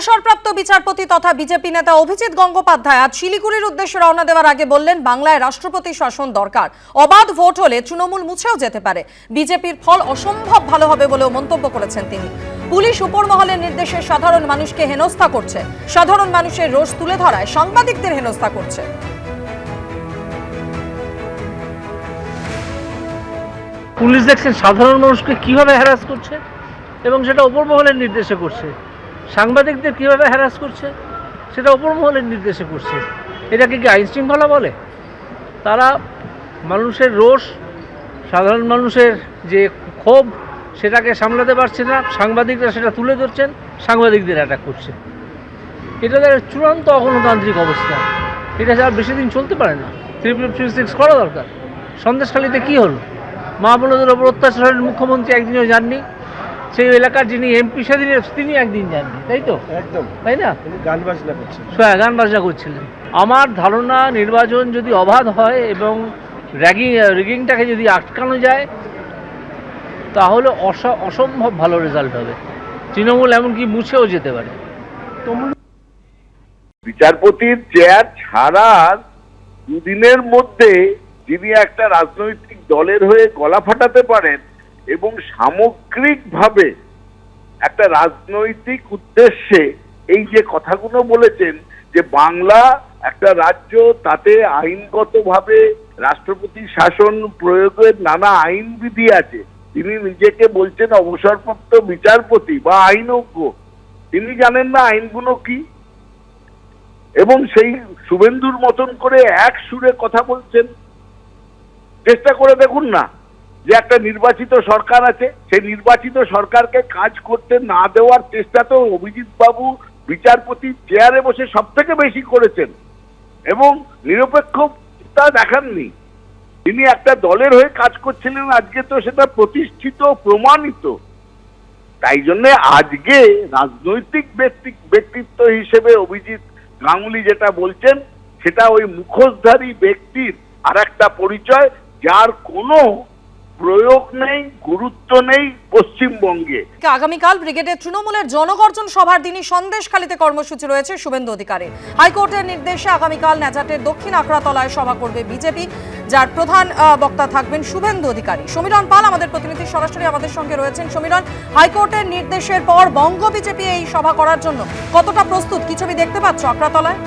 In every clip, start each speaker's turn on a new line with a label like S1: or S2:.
S1: অবসরপ্রাপ্ত বিচারপতি তথা বিজেপি নেতা অভিজিৎ গঙ্গোপাধ্যায় আজ শিলিগুড়ির উদ্দেশ্যে রওনা দেওয়ার আগে বললেন, বাংলায় রাষ্ট্রপতি শাসন দরকার। অবাধ ভোট হলে তৃণমূল মুছেও যেতে পারে। বিজেপির ফল অসম্ভব ভালো হবে বলেও মন্তব্য করেছেন তিনি। পুলিশ উপর মহলের নির্দেশে সাধারণ মানুষকে হেনস্থা করছে। সাধারণ মানুষের রোষ তুলে ধরায় সাংবাদিকদের হেনস্থা করছে।
S2: পুলিশ দেখছেন সাধারণ মানুষকে কীভাবে হ্যারাস করছে এবং সেটা ওপর মহলের নির্দেশে করছে। সাংবাদিকদের কীভাবে হ্যারাস করছে? সেটা ওপর মহলের নির্দেশে করছে। এটাকে কি আইন শৃঙ্খলা বলে? তারা মানুষের রোষ, সাধারণ মানুষের যে ক্ষোভ, সেটাকে সামলাতে পারছে না। সাংবাদিকরা সেটা তুলে ধরছেন, সাংবাদিকদের অ্যাটাক করছে। এটা তার চূড়ান্ত অগণতান্ত্রিক অবস্থা। এটা আর বেশি দিন চলতে পারে না। থ্রি থ্রি সিক্স করা দরকার। সন্দেশখালিতে কী হলো? মা বোনদের ওপর অত্যাচারের মুখ্যমন্ত্রী, একদিনও যাননি। সেই এলাকার যিনি এমপি সেদিন তিনি একদিন যাননি তাই তো?
S3: একদম।
S2: তাই না?
S3: তিনি গান বাজনা করছেন
S2: হ্যাঁ গান বাজনা করছিলেন। আমার ধারণা নির্বাচন যদি অবাধ হয় এবং র্যাগিং রিগিংটাকে যদি আটকানো যায় তাহলে অস- অসম্ভব ভালো রেজাল্ট হবে। তৃণমূল এমনকি মুছেও যেতে পারে।
S4: বিচারপতির চেয়ার ছাড়ার দুদিনের মধ্যে যিনি একটা রাজনৈতিক দলের হয়ে গলা ফাটাতে পারেন এবং সামগ্রিকভাবে একটা রাজনৈতিক উদ্দেশ্যে এই যে কথাগুলো বলেছেন যে বাংলা একটা রাজ্য, তাতে আইনগতভাবে রাষ্ট্রপতি শাসন প্রয়োগের নানা আইনবিধি আছে। তিনি নিজেকে বলছেন অবসরপ্রাপ্ত বিচারপতি বা আইনজ্ঞ। তিনি জানেন না আইনগুলো কি? এবং সেই শুভেন্দুর মতন করে এক সুরে কথা বলছেন। চেষ্টা করে দেখুন না। যে একটা নির্বাচিত সরকার আছে, সেই নির্বাচিত সরকারকে কাজ করতে না দেওয়ার চেষ্টা তো অভিজিৎ বাবু বিচারপতি চেয়ারে বসে সব থেকে বেশি করেছেন। এবং নিরপেক্ষতা দেখাননি। তিনি একটা দলের হয়ে কাজ করছিলেন, আজকে তো সেটা প্রতিষ্ঠিত প্রমাণিত। তাই জন্য আজকে রাজনৈতিক ব্যক্তি, ব্যক্তিত্ব হিসেবে অভিজিৎ গাঙ্গুলি যেটা বলছেন, সেটা ওই মুখোশধারী ব্যক্তির আর একটা পরিচয়, যার কোনো প্রয়োগ নেই, গুরুত্ব নেই পশ্চিমবঙ্গে।
S1: আগামীকাল ব্রিগেডের তৃণমূলের জনগর্জন সভার দিনই সন্দেশখালীতে কর্মসূচি রয়েছে শুভেন্দু অধিকারের হাইকোর্টের নির্দেশে আগামীকাল ন্যাজাটের দক্ষিণ আখড়াতলায় সভা করবে বিজেপি, যার প্রধান বক্তা থাকবেন শুভেন্দু অধিকারী। সমীরণ পাল, আমাদের প্রতিনিধি সরাসরি আমাদের সঙ্গে রয়েছেন। সমীরণ, হাইকোর্টের নির্দেশের পর বঙ্গ বিজেপি এই সভা করার জন্য কতটা প্রস্তুত? কি ছবি দেখতে পাচ্ছ আখড়াতলায়?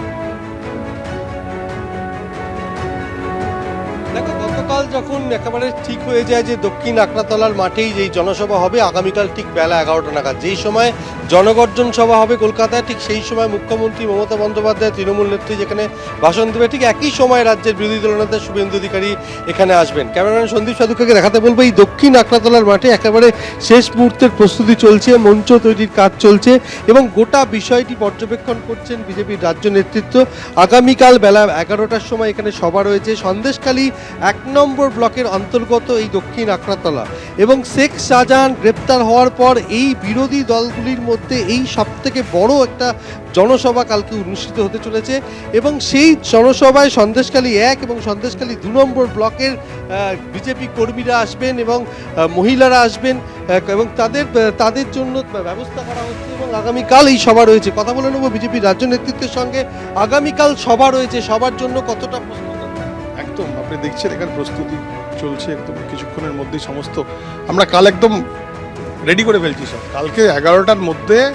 S3: গতকাল যখন একেবারে ঠিক হয়ে যায় যে দক্ষিণ আকড়াতলার মাঠেই যেই জনসভা হবে, আগামীকাল ঠিক বেলা এগারোটা নাগাদ। যেই সময় জনগর্জন সভা হবে কলকাতায়, ঠিক সেই সময় মুখ্যমন্ত্রী মমতা বন্দ্যোপাধ্যায়, তৃণমূল নেত্রী যেখানে ভাষণ দেবে, ঠিক একই সময় রাজ্যের বিরোধী দলনেতা শুভেন্দু অধিকারী এখানে আসবেন। ক্যামেরাম্যান সন্দীপ সাধুকাকে দেখাতে বলব, এই দক্ষিণ আকড়াতলার মাঠে একেবারে শেষ মুহূর্তের প্রস্তুতি চলছে, মঞ্চ তৈরির কাজ চলছে এবং গোটা বিষয়টি পর্যবেক্ষণ করছেন বিজেপির রাজ্য নেতৃত্ব। আগামীকাল বেলা এগারোটার সময় এখানে সভা রয়েছে। সন্দেশখালী এক নম্বর ব্লকের অন্তর্গত এই দক্ষিণ আকড়াতলা এবং শেখ শাহজাহান গ্রেপ্তার হওয়ার পর এই বিরোধী দলগুলির মধ্যে এই সবথেকে বড় একটা জনসভা কালকে অনুষ্ঠিত হতে চলেছে এবং সেই জনসভায় সন্দেশখালী এক এবং সন্দেশখালী দু নম্বর ব্লকের বিজেপি কর্মীরা আসবেন এবং মহিলারা আসবেন এবং তাদের তাদের জন্য ব্যবস্থা করা হচ্ছে এবং আগামীকাল এই সভা রয়েছে। কথা বলে নেব বিজেপির রাজ্য নেতৃত্বের সঙ্গে। আগামীকাল সভা রয়েছে। সবার জন্য কতটা প্রস্তুত
S5: একদম আপনি দেখছেন এখানে প্রস্তুতি চলছে একদম কিছুক্ষণের মধ্যেই সমস্ত আমরা কাল একদম রেডি করে ফেলছি সব। কালকে এগারোটার মধ্যে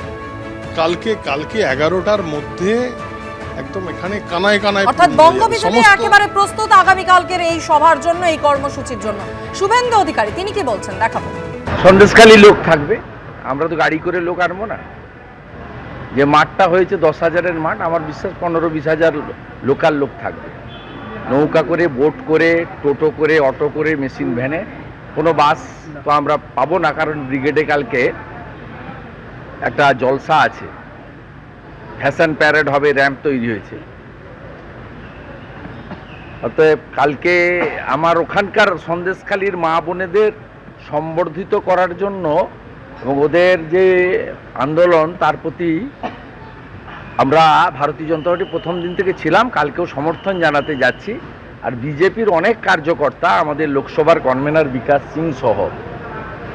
S5: কালকে কালকে এগারোটার মধ্যে একদম এখানে কানায় কানায়
S1: অর্থাৎ
S5: পূর্ণ
S1: বঙ্গ
S5: যাবে।
S1: বিজেপি
S5: সমস্ত-
S1: একেবারে প্রস্তুত আগামীকালকের এই সভার জন্য এই কর্মসূচির জন্য। শুভেন্দু অধিকারী তিনি কি বলছেন? দেখাবো।
S6: সন্দেশখালী লোক থাকবে। আমরা তো গাড়ি করে লোক আনব না। যে মাঠটা হয়েছে দশ হাজারের মাঠ আমার বিশ্বাস পনেরো বিশ হাজার লোকাল লোক থাকবে। নৌকা করে, বোট করে, টোটো করে, অটো করে, মেশিন ভ্যানে, কোনো বাস তো আমরা পাবো না, কারণ ব্রিগেডে কালকে একটা জলসা আছে। ফ্যাশন প্যারেড হবে, র্যাম্প তৈরি হয়েছে। অতএব কালকে আমার ওখানকার সন্দেশখালীর মা বোনেদের সম্বর্ধিত করার জন্য এবং ওদের যে আন্দোলন, তার প্রতি আমরা ভারতীয় জনতা পার্টি প্রথম দিন থেকে ছিলাম, কালকেও সমর্থন জানাতে যাচ্ছি। আর বিজেপির অনেক কার্যকর্তা আমাদের লোকসভার কনভেনার বিকাশ সিং সহ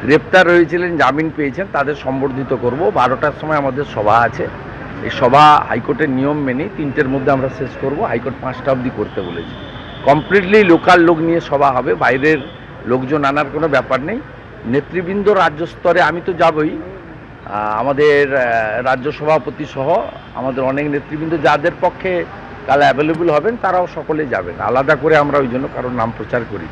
S6: গ্রেপ্তার হয়েছিলেন, জামিন পেয়েছেন, তাদের সম্বর্ধিত করব। বারোটার সময় আমাদের সভা আছে। এই সভা হাইকোর্টের নিয়ম মেনে তিনটের মধ্যে আমরা শেষ করব। হাইকোর্ট পাঁচটা অবধি করতে বলেছে। কমপ্লিটলি লোকাল লোক নিয়ে সভা হবে, বাইরের লোকজন আনার কোনো ব্যাপার নেই। নেতৃবৃন্দ রাজ্য স্তরে, আমি তো যাবই আমাদের রাজ্য সভাপতি সহ আমাদের অনেক নেতৃবৃন্দ যাদের পক্ষে কাল অ্যাভেলেবল হবেন, তারাও সকলে যাবেন। আলাদা করে আমরা ওই জন্য কারোর নাম প্রচার করি